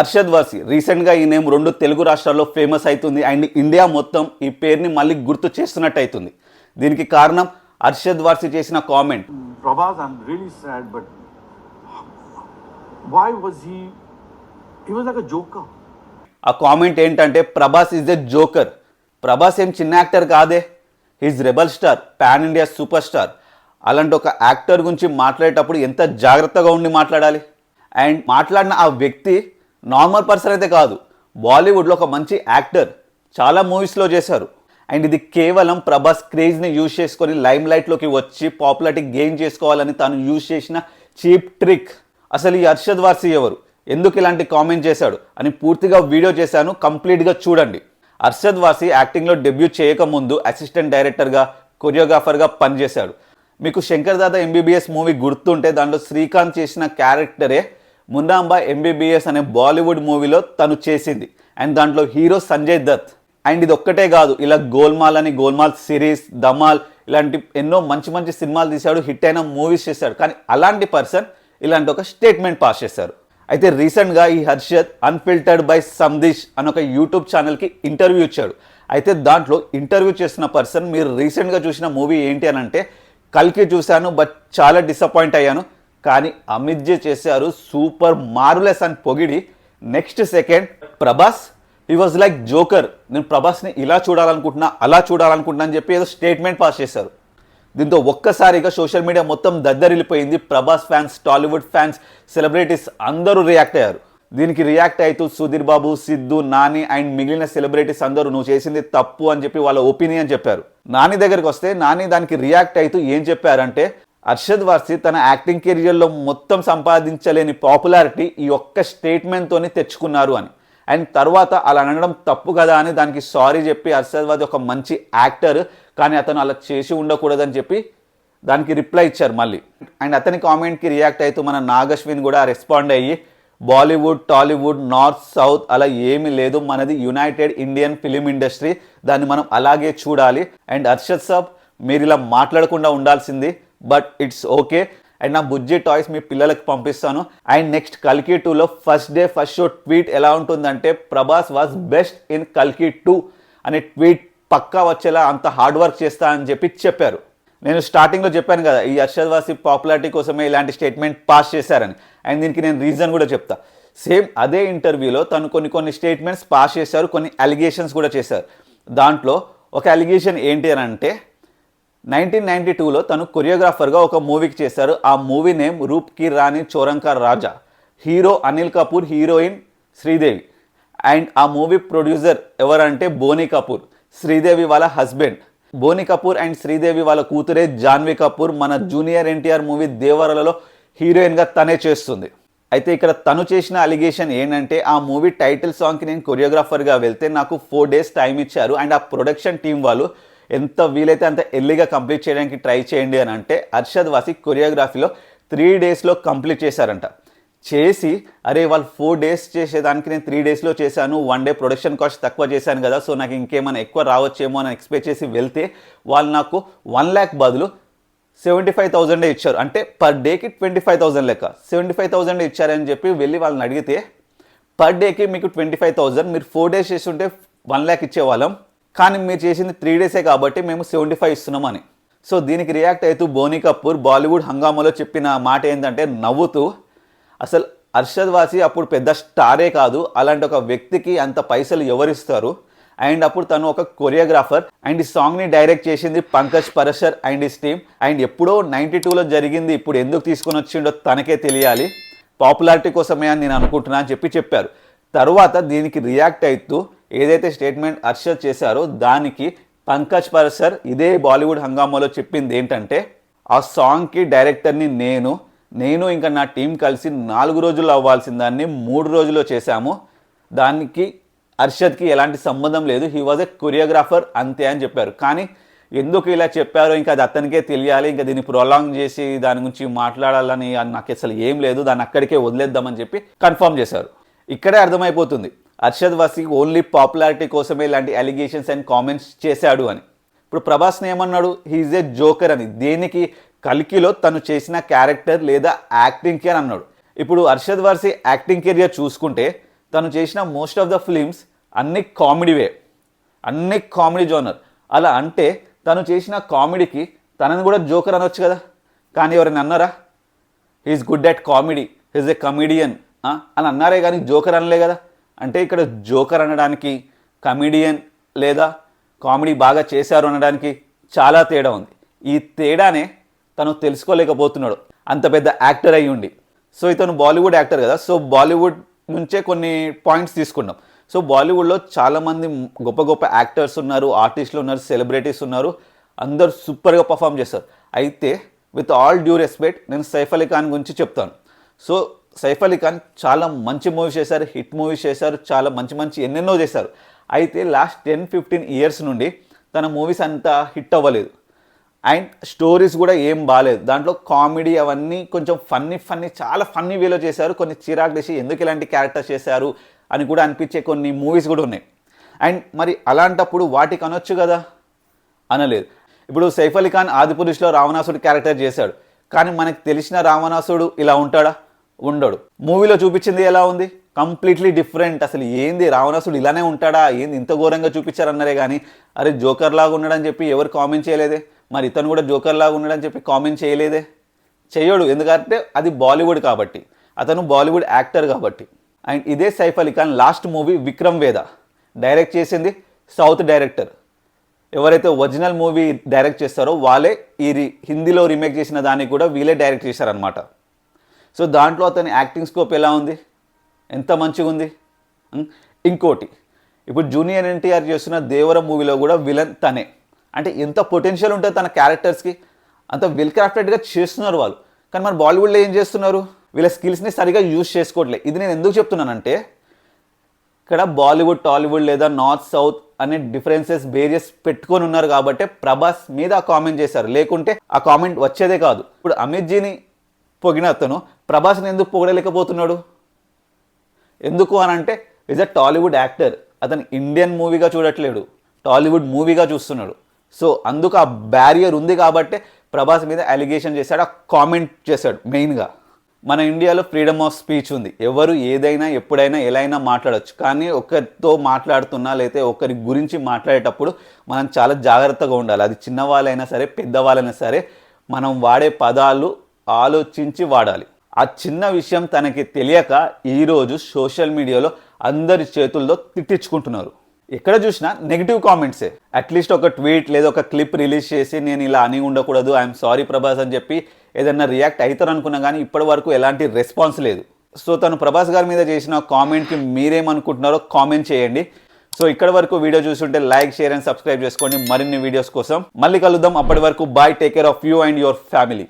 అర్షద్ వాసి రీసెంట్గా ఈ నేమ్ రెండు తెలుగు రాష్ట్రాల్లో ఫేమస్ అవుతుంది అండ్ ఇండియా మొత్తం ఈ పేరుని మళ్ళీ గుర్తు చేస్తున్నట్టు అవుతుంది దీనికి కారణం అర్షద్ వాసి చేసిన comment. Prabhas, I'm really sad, but why was he? He was like a joker. ఆ కామెంట్ ఏంటంటే Prabhas is a joker Prabhas ఏం చిన్న యాక్టర్ కాదే. Is rebel star pan India super star అలాంటి ఒక యాక్టర్ గురించి మాట్లాడేటప్పుడు ఎంత జాగ్రత్తగా ఉండి మాట్లాడాలి? అండ్ మాట్లాడిన ఆ వ్యక్తి నార్మల్ పర్సన్ అయితే కాదు. బాలీవుడ్లో ఒక మంచి యాక్టర్ చాలా మూవీస్లో చేశారు. అండ్ ఇది కేవలం ప్రభాస్ క్రేజ్ని యూజ్ చేసుకొని లైమ్ లైట్లోకి వచ్చి పాపులారిటీ గెయిన్ చేసుకోవాలని తాను యూజ్ చేసిన చీప్ ట్రిక్. అసలు ఈ అర్షద్ వార్సి ఎవరు? ఎందుకు ఇలాంటి కామెంట్ చేశాడు? అని పూర్తిగా వీడియో చేశాను. కంప్లీట్గా చూడండి. అర్షద్ వాసి యాక్టింగ్లో డెబ్యూ చేయకముందు అసిస్టెంట్ డైరెక్టర్గా కొరియోగ్రాఫర్గా పనిచేశాడు. మీకు శంకర్ దాదా ఎంబీబీఎస్ మూవీ గుర్తుంటే దాంట్లో శ్రీకాంత్ చేసిన క్యారెక్టరే ముందాంబా ఎంబీబీఎస్ అనే బాలీవుడ్ మూవీలో తను చేసింది. అండ్ దాంట్లో హీరో సంజయ్ దత్. అండ్ ఇది ఒక్కటే కాదు ఇలా గోల్మాల్ అని గోల్మాల్ సిరీస్ ధమాల్ ఇలాంటి ఎన్నో మంచి మంచి సినిమాలు తీశాడు హిట్ అయిన మూవీస్ చేశాడు. కానీ అలాంటి పర్సన్ ఇలాంటి ఒక స్టేట్మెంట్ పాస్ చేశారు. అయితే రీసెంట్గా ఈ హర్షద్ అన్ఫిల్టర్డ్ బై సందీష్ అని ఒక యూట్యూబ్ ఛానల్కి ఇంటర్వ్యూ ఇచ్చాడు. అయితే దాంట్లో ఇంటర్వ్యూ చేసిన పర్సన్ మీరు రీసెంట్గా చూసిన మూవీ ఏంటి అని అంటే కల్కి చూశాను బట్ చాలా డిసప్పాయింట్ అయ్యాను. కానీ అమిత్ జీ చేశారు సూపర్ మార్వలెస్ అని పొగిడి. Next second Prabhas. He was like joker నేను ప్రభాస్ని ఇలా చూడాలనుకుంటున్నా అలా చూడాలనుకుంటున్నా అని చెప్పి ఏదో స్టేట్మెంట్ పాస్ చేశారు. దీంతో ఒక్కసారిగా సోషల్ మీడియా మొత్తం దద్దరిల్లిపోయింది. Prabhas fans Tollywood fans celebrities అందరూ రియాక్ట్ అయ్యారు. దీనికి రియాక్ట్ అవుతూ సుధీర్ బాబు సిద్ధు నాని అండ్ మిగిలిన సెలబ్రిటీస్ అందరూ నువ్వు చేసింది తప్పు అని చెప్పి వాళ్ళ ఒపీనియన్ చెప్పారు. నాని దగ్గరికి వస్తే నాని దానికి రియాక్ట్ అవుతూ ఏం చెప్పారంటే అర్షద్ వార్సి తన యాక్టింగ్ కెరియర్లో మొత్తం సంపాదించలేని పాపులారిటీ ఈ ఒక్క స్టేట్మెంట్తోని తెచ్చుకున్నారు అని. అండ్ తర్వాత అలా అనడం తప్పు కదా అని దానికి సారీ చెప్పి అర్షద్ వార్సి ఒక మంచి యాక్టర్ కానీ అతను అలా చేసి ఉండకూడదని చెప్పి దానికి రిప్లై ఇచ్చారు మళ్ళీ. అండ్ అతని కామెంట్కి రియాక్ట్ అవుతూ మన నాగశ్విన్ కూడా రెస్పాండ్ అయ్యి బాలీవుడ్ టాలీవుడ్ నార్త్ సౌత్ అలా ఏమీ లేదు. మనది యునైటెడ్ ఇండియన్ ఫిలిం ఇండస్ట్రీ. దాన్ని మనం అలాగే చూడాలి. అండ్ అర్షద్ సాబ్ మీరు ఇలా మాట్లాడకుండా ఉండాల్సింది బట్ ఇట్స్ ఓకే. అండ్ నా బుజ్జి టాయ్స్ మీ పిల్లలకు పంపిస్తాను. అండ్ నెక్స్ట్ కల్కి టూలో first day first show tweet ఎలా ఉంటుందంటే ప్రభాస్ వాజ్ బెస్ట్ ఇన్ కల్కి టూ అనే ట్వీట్ పక్కా వచ్చేలా అంత హార్డ్ వర్క్ చేస్తా అని చెప్పి చెప్పారు. నేను స్టార్టింగ్లో చెప్పాను కదా ఈ అర్షద్ వాసి పాపులారిటీ కోసమే ఇలాంటి స్టేట్మెంట్ పాస్ చేశారని. అండ్ దీనికి నేను రీజన్ కూడా చెప్తా. సేమ్ అదే ఇంటర్వ్యూలో తను కొన్ని కొన్ని స్టేట్మెంట్స్ పాస్ చేశారు కొన్ని అలిగేషన్స్ కూడా చేశారు. దాంట్లో ఒక అలిగేషన్ ఏంటి అని అంటే నైన్టీన్ నైన్టీ టూలో తను కొరియోగ్రాఫర్గా ఒక మూవీకి చేశారు. ఆ movie name Roop ki Rani Choron ka Raja. Hero Anil Kapoor heroine Sridevi. And ఆ మూవీ ప్రొడ్యూసర్ ఎవరంటే బోనీ కపూర్. శ్రీదేవి వాళ్ళ హస్బెండ్. బోనీ కపూర్ అండ్ శ్రీదేవి వాళ్ళ కూతురే జాన్వీ కపూర్. మన జూనియర్ ఎన్టీఆర్ మూవీ దేవరలలో హీరోయిన్గా తనే చేస్తుంది. అయితే ఇక్కడ తను చేసిన అలిగేషన్ ఏంటంటే ఆ మూవీ టైటిల్ సాంగ్కి నేను కొరియోగ్రాఫర్గా వెళ్తే నాకు ఫోర్ డేస్ టైం ఇచ్చారు. అండ్ ఆ ప్రొడక్షన్ టీం వాళ్ళు ఎంత వీలైతే అంత ఎల్లిగా కంప్లీట్ చేయడానికి ట్రై చేయండి అని అంటే అర్షద్ వాసి కొరియోగ్రఫీలో త్రీ డేస్లో కంప్లీట్ చేశారంట. చేసి అరే వాళ్ళు ఫోర్ డేస్ చేసేదానికి నేను త్రీ డేస్లో చేశాను వన్ డే ప్రొడక్షన్ కాస్ట్ తక్కువ చేశాను కదా సో నాకు ఇంకేమైనా ఎక్కువ రావచ్చేమో అని ఎక్స్పెక్ట్ చేసి వెళ్తే వాళ్ళు నాకు వన్ ల్యాక్ బదులు సెవెంటీ ఫైవ్ థౌజండే ఇచ్చారు. అంటే పర్ డేకి ట్వంటీ ఫైవ్ థౌజండ్ లెక్క. సెవెంటీ ఫైవ్ థౌజండ్ ఇచ్చారని చెప్పి వెళ్ళి వాళ్ళని అడిగితే పర్ డేకి మీకు ట్వంటీ ఫైవ్ థౌజండ్ మీరు ఫోర్ డేస్ చేస్తుంటే వన్ ల్యాక్ ఇచ్చేవాళ్ళం. కానీ మీరు చేసింది త్రీ డేసే కాబట్టి మేము సెవెంటీ ఫైవ్ ఇస్తున్నామని. సో దీనికి రియాక్ట్ అవుతూ బోనీ కపూర్ బాలీవుడ్ హంగామాలో చెప్పిన మాట ఏంటంటే నవ్వుతూ అసలు అర్షద్ వాసి అప్పుడు పెద్ద స్టారే కాదు అలాంటి ఒక వ్యక్తికి అంత పైసలు ఎవరిస్తారు? అండ్ అప్పుడు తను ఒక కొరియోగ్రాఫర్ అండ్ ఈ సాంగ్ని డైరెక్ట్ చేసింది Pankaj Parashar and is team and ఎప్పుడో నైంటీ టూలో జరిగింది ఇప్పుడు ఎందుకు తీసుకొని వచ్చిండో తనకే తెలియాలి. పాపులారిటీ కోసమే అని నేను అనుకుంటున్నా అని చెప్పి చెప్పారు. తర్వాత దీనికి రియాక్ట్ అవుతూ ఏదైతే స్టేట్మెంట్ అర్షద్ చేశారో దానికి పంకజ్ పరసర్ ఇదే బాలీవుడ్ హంగామాలో చెప్పింది ఏంటంటే ఆ సాంగ్కి డైరెక్టర్ని నేను నేను ఇంకా నా టీం కలిసి నాలుగు రోజులు అవ్వాల్సిన దాన్ని మూడు రోజుల్లో చేశాము. దానికి అర్షద్కి ఎలాంటి సంబంధం లేదు. హీ వాజ్ ఎ కొరియోగ్రాఫర్ అంతే అని చెప్పారు. కానీ ఎందుకు ఇలా చెప్పారో ఇంకా అది అతనికే తెలియాలి. ఇంకా దీన్ని ప్రొలాంగ్ చేసి దాని గురించి మాట్లాడాలని నాకు అసలు ఏం లేదు. దాన్ని అక్కడికే వదిలేద్దామని చెప్పి కన్ఫర్మ్ చేశారు. ఇక్కడే అర్థమైపోతుంది. అర్షద్ వసీ ఓన్లీ పాపులారిటీ కోసమే ఇలాంటి అలిగేషన్స్ అండ్ కామెంట్స్ చేశాడు అని. ఇప్పుడు ప్రభాస్ని ఏమన్నాడు? హీఈస్ ఏ జోకర్ అని. దేనికి? కల్కిలో తను చేసిన క్యారెక్టర్ లేదా యాక్టింగ్కి అని అన్నాడు. ఇప్పుడు అర్షద్ వార్సి యాక్టింగ్ కెరియర్ చూసుకుంటే తను చేసిన మోస్ట్ ఆఫ్ ద ఫిలిమ్స్ అన్ని కామెడీవే అన్ని కామెడీ జోనర్ అలా అంటే తను చేసిన కామెడీకి తనని కూడా జోకర్ అనొచ్చు కదా. కానీ ఎవరైనా అన్నారా? He's good at comedy he's a comedian అని అన్నారే కానీ జోకర్ అనలే కదా. అంటే ఇక్కడ జోకర్ అనడానికి కమెడియన్ లేదా కామెడీ బాగా చేశారు అనడానికి చాలా తేడా ఉంది. ఈ తేడానే తను తెలుసుకోలేకపోతున్నాడు. అంత పెద్ద యాక్టర్ అయి ఉండి. సో ఇతను బాలీవుడ్ యాక్టర్ కదా. సో బాలీవుడ్ నుంచే కొన్ని పాయింట్స్ తీసుకున్నాం. సో బాలీవుడ్లో చాలామంది గొప్ప గొప్ప యాక్టర్స్ ఉన్నారు ఆర్టిస్టులు ఉన్నారు సెలబ్రిటీస్ ఉన్నారు. అందరు సూపర్గా పర్ఫామ్ చేస్తారు. అయితే విత్ ఆల్ డ్యూ రెస్పెక్ట్ నేను సైఫ్ అలీ ఖాన్ గురించి చెప్తాను. సో సైఫ్ అలీ ఖాన్ చాలా మంచి మూవీస్ చేశారు హిట్ మూవీస్ చేశారు చాలా మంచి మంచి ఎన్నెన్నో చేశారు. అయితే లాస్ట్ టెన్ ఫిఫ్టీన్ ఇయర్స్ నుండి తన మూవీస్ అంతా హిట్ అవ్వలేదు. అండ్ స్టోరీస్ కూడా ఏం బాగాలేదు దాంట్లో కామెడీ అవన్నీ కొంచెం ఫన్నీ ఫన్నీ చాలా ఫన్నీ వేలో చేశారు. కొన్ని చిరాకు చేసి ఎందుకు ఇలాంటి క్యారెక్టర్స్ చేశారు అని కూడా అనిపించే కొన్ని మూవీస్ కూడా ఉన్నాయి. అండ్ మరి అలాంటప్పుడు వాటికి అనొచ్చు కదా? అనలేదు. ఇప్పుడు సైఫ్ అలీ ఖాన్ ఆదిపురుషులో రావణాసుడు క్యారెక్టర్ చేశాడు. కానీ మనకు తెలిసిన రావణాసుడు ఇలా ఉంటాడా? ఉండడు. మూవీలో చూపించింది ఎలా ఉంది? కంప్లీట్లీ డిఫరెంట్ అసలు ఏంది? రావణాసుడు ఇలానే ఉంటాడా? ఏంది? ఇంత ఘోరంగా చూపించారన్నారే కానీ అరే జోకర్ లాగా ఉన్నాడని చెప్పి ఎవరు కామెంట్ చేయలేదే? మరి ఇతను కూడా జోకర్ లాగా ఉన్నాడని చెప్పి కామెంట్ చేయలేదే? చేయడు ఎందుకంటే అది బాలీవుడ్ కాబట్టి. అతను బాలీవుడ్ యాక్టర్ కాబట్టి. అండ్ ఇదే Saif Ali Khan last movie Vikram Vedha direct చేసింది సౌత్ డైరెక్టర్ ఎవరైతే ఒరిజినల్ మూవీ డైరెక్ట్ చేస్తారో వాళ్ళే ఈ హిందీలో రీమేక్ చేసిన దాన్ని కూడా వీళ్ళే డైరెక్ట్ చేశారనమాట సో దాంట్లో అతని యాక్టింగ్ స్కోప్ ఎలా ఉంది? ఎంత మంచిగా ఉంది? ఇంకోటి ఇప్పుడు జూనియర్ ఎన్టీఆర్ చేస్తున్న దేవర మూవీలో కూడా విలన్ తనే. అంటే ఎంత పొటెన్షియల్ ఉంటుంది తన క్యారెక్టర్స్కి అంత వెల్ క్రాఫ్టెడ్గా చేస్తున్నారు వాళ్ళు. కానీ మరి బాలీవుడ్లో ఏం చేస్తున్నారు? వీళ్ళ స్కిల్స్ని సరిగా యూజ్ చేసుకోవట్లేదు ఇది నేను ఎందుకు చెప్తున్నానంటే ఇక్కడ బాలీవుడ్ టాలీవుడ్ లేదా నార్త్ సౌత్ అనే డిఫరెన్సెస్ బేరియస్ పెట్టుకొని ఉన్నారు కాబట్టి ప్రభాస్ మీద ఆ కామెంట్ చేశారు. లేకుంటే ఆ కామెంట్ వచ్చేదే కాదు. ఇప్పుడు అమిత్ జీని పొగిన అతను ప్రభాస్ని ఎందుకు పొగడలేకపోతున్నాడు? ఎందుకు అని అంటే ఈజ్ అ టాలీవుడ్ యాక్టర్ అతను ఇండియన్ మూవీగా చూడట్లేడు. టాలీవుడ్ మూవీగా చూస్తున్నాడు. సో అందుకు ఆ బ్యారియర్ ఉంది కాబట్టి ప్రభాస్ మీద అలిగేషన్ చేశాడు ఆ కామెంట్ చేశాడు మెయిన్గా మన ఇండియాలో ఫ్రీడమ్ ఆఫ్ స్పీచ్ ఉంది. ఎవరు ఏదైనా ఎప్పుడైనా ఎలా అయినా మాట్లాడొచ్చు. కానీ ఒకరితో మాట్లాడుతున్నా లేకపోతే ఒకరి గురించి మాట్లాడేటప్పుడు మనం చాలా జాగ్రత్తగా ఉండాలి. అది చిన్నవాళ్ళైనా సరే పెద్దవాళ్ళైనా సరే మనం వాడే పదాలు ఆలోచించి వాడాలి. ఆ చిన్న విషయం తనకి తెలియక ఈరోజు సోషల్ మీడియాలో అందరి చేతుల్లో తిట్టించుకుంటున్నారు. ఎక్కడ చూసినా నెగిటివ్ కామెంట్సే. అట్లీస్ట్ ఒక ట్వీట్ లేదా ఒక క్లిప్ రిలీజ్ చేసి నేను ఇలా అని ఉండకూడదు ఐఎమ్ సారీ ప్రభాస్ అని చెప్పి ఏదన్నా రియాక్ట్ అవుతారు అనుకున్నా కానీ ఇప్పటి వరకు ఎలాంటి రెస్పాన్స్ లేదు. సో తను ప్రభాస్ గారి మీద చేసిన కామెంట్కి మీరేమనుకుంటున్నారో కామెంట్ చేయండి. సో ఇక్కడ వరకు వీడియో చూస్తుంటే లైక్ షేర్ అండ్ సబ్స్క్రైబ్ చేసుకోండి. మరిన్ని వీడియోస్ కోసం మళ్ళీ కలుద్దాం. అప్పటి వరకు bye take care of you and your family.